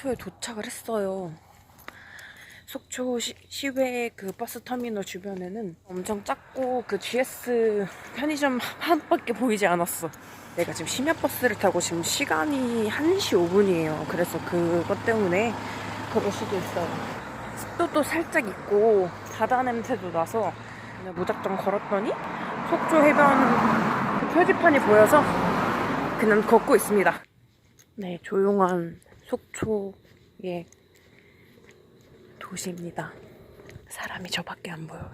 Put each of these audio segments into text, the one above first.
속초에 도착을 했어요. 속초 시, 시외 그 버스 터미널 주변에는 엄청 작고 그 GS 편의점 하나밖에 보이지 않았어. 내가 지금 심야 버스를 타고 지금 시간이 1시 5분이에요. 그래서 그것 때문에 그럴 수도 있어요. 습도도 살짝 있고 바다 냄새도 나서 그냥 무작정 걸었더니 속초 해변 그 표지판이 보여서 그냥 걷고 있습니다. 네, 조용한 속초의 도시입니다. 사람이 저밖에 안 보여요.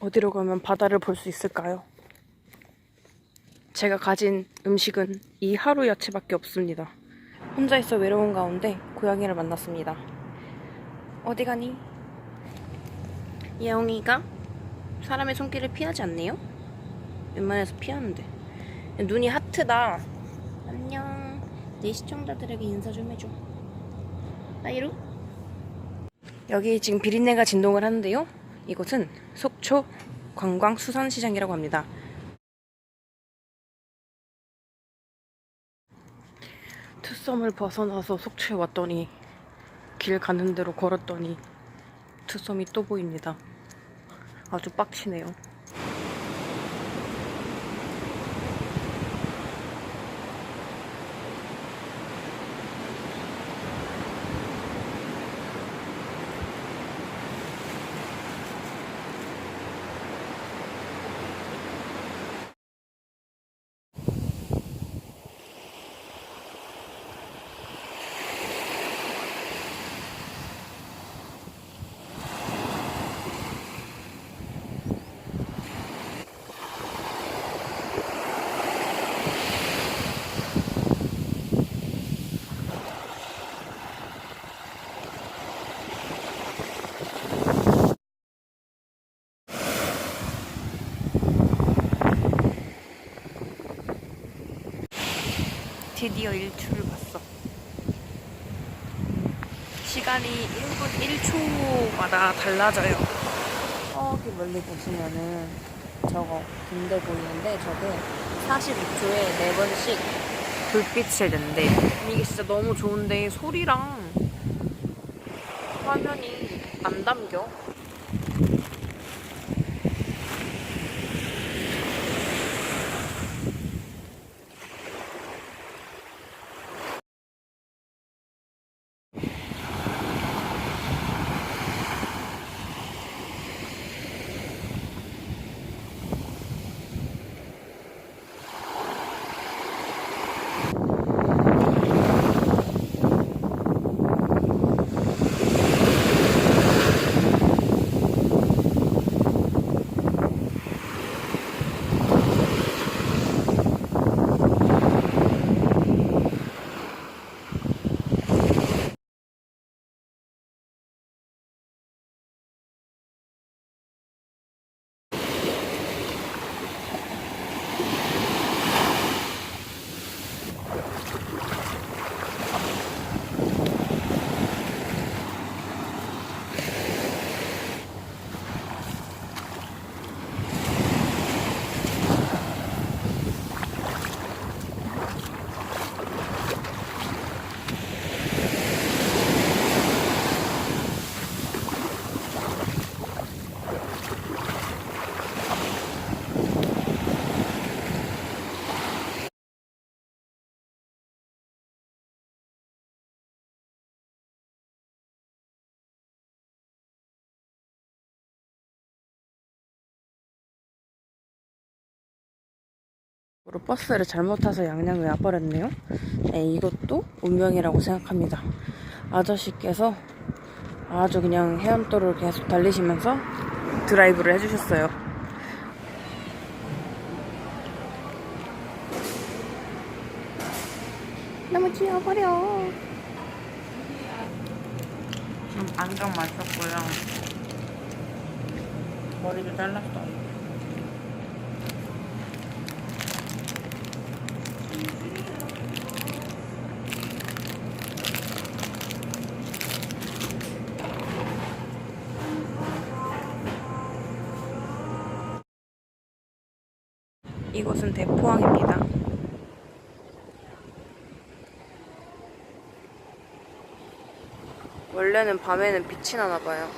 어디로 가면 바다를 볼 수 있을까요? 제가 가진 음식은 이 하루 야채밖에 없습니다. 혼자 있어 외로운 가운데 고양이를 만났습니다. 어디 가니? 예영이가 사람의 손길을 피하지 않네요? 웬만해서 피하는데. 눈이 하트다. 안녕. 내 시청자들에게 인사 좀 해줘. 나이루. 여기 지금 비린내가 진동을 하는데요. 이곳은 속초 관광수산시장이라고 합니다. 투썸을 벗어나서 속초에 왔더니 길 가는 대로 걸었더니 투썸이 또 보입니다. 아주 빡치네요. 드디어 일출을 봤어. 시간이 1분 1초마다 달라져요. 저기 멀리 보시면은 저거 군대 보이는데 저게 42초에 4번씩 불빛을 낸대. 이게 진짜 너무 좋은데 소리랑 화면이 안 담겨. 으로 버스를 잘못 타서 양양을 와버렸네요. 네, 이것도 운명이라고 생각합니다. 아저씨께서 아주 그냥 해안도로를 계속 달리시면서 드라이브를 해주셨어요. 너무 귀여워버려. 음, 안경 맛있었고요. 머리도 잘랐어. 이곳은 대포항입니다. 원래는 밤에는 빛이 나나 봐요.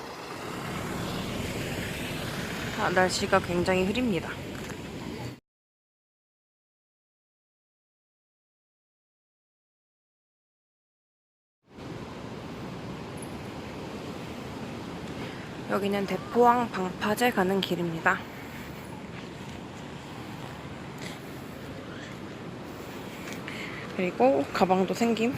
아, 날씨가 굉장히 흐립니다. 여기는 대포항 방파제 가는 길입니다. 그리고 가방도 생김.